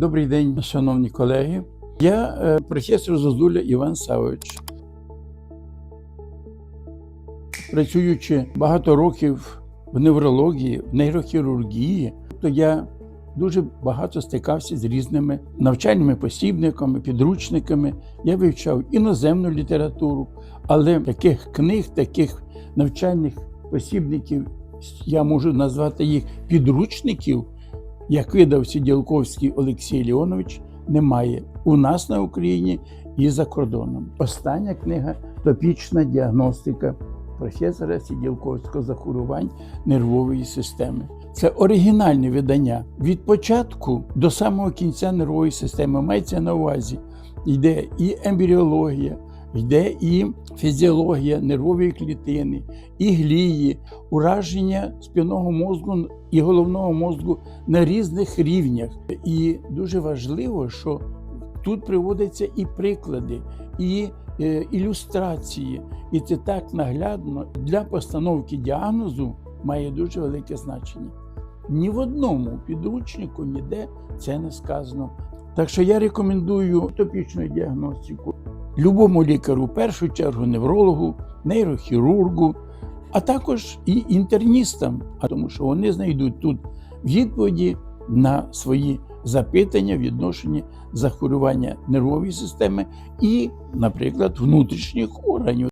Добрий день, шановні колеги. Я е, професор Зозуля Іван Савович. Працюючи багато років в неврології, в нейрохірургії, то я дуже багато стикався з різними навчальними посібниками, підручниками. Я вивчав іноземну літературу, але таких книг, таких навчальних посібників, я можу назвати їх підручників, як видав Сіділковський Олексій Леонович, немає у нас на Україні і за кордоном. Остання книга топічна діагностика професора Сіділковського захворювань нервової системи. Це оригінальне видання. Від початку до самого кінця нервової системи мається на увазі. Йде і ембріологія, йде і фізіологія нервової клітини, і глії, ураження спинного мозку і головного мозку на різних рівнях. І дуже важливо, що тут приводяться і приклади, і е, ілюстрації, і це так наглядно для постановки діагнозу має дуже велике значення. Ні в одному підручнику ніде це не сказано. Так що я рекомендую топічну діагностику любому лікару, в першу чергу неврологу, нейрохірургу, а також і інтерністам, тому що вони знайдуть тут відповіді на свої запитання, відношення захворювання нервової системи і, наприклад, внутрішніх органів.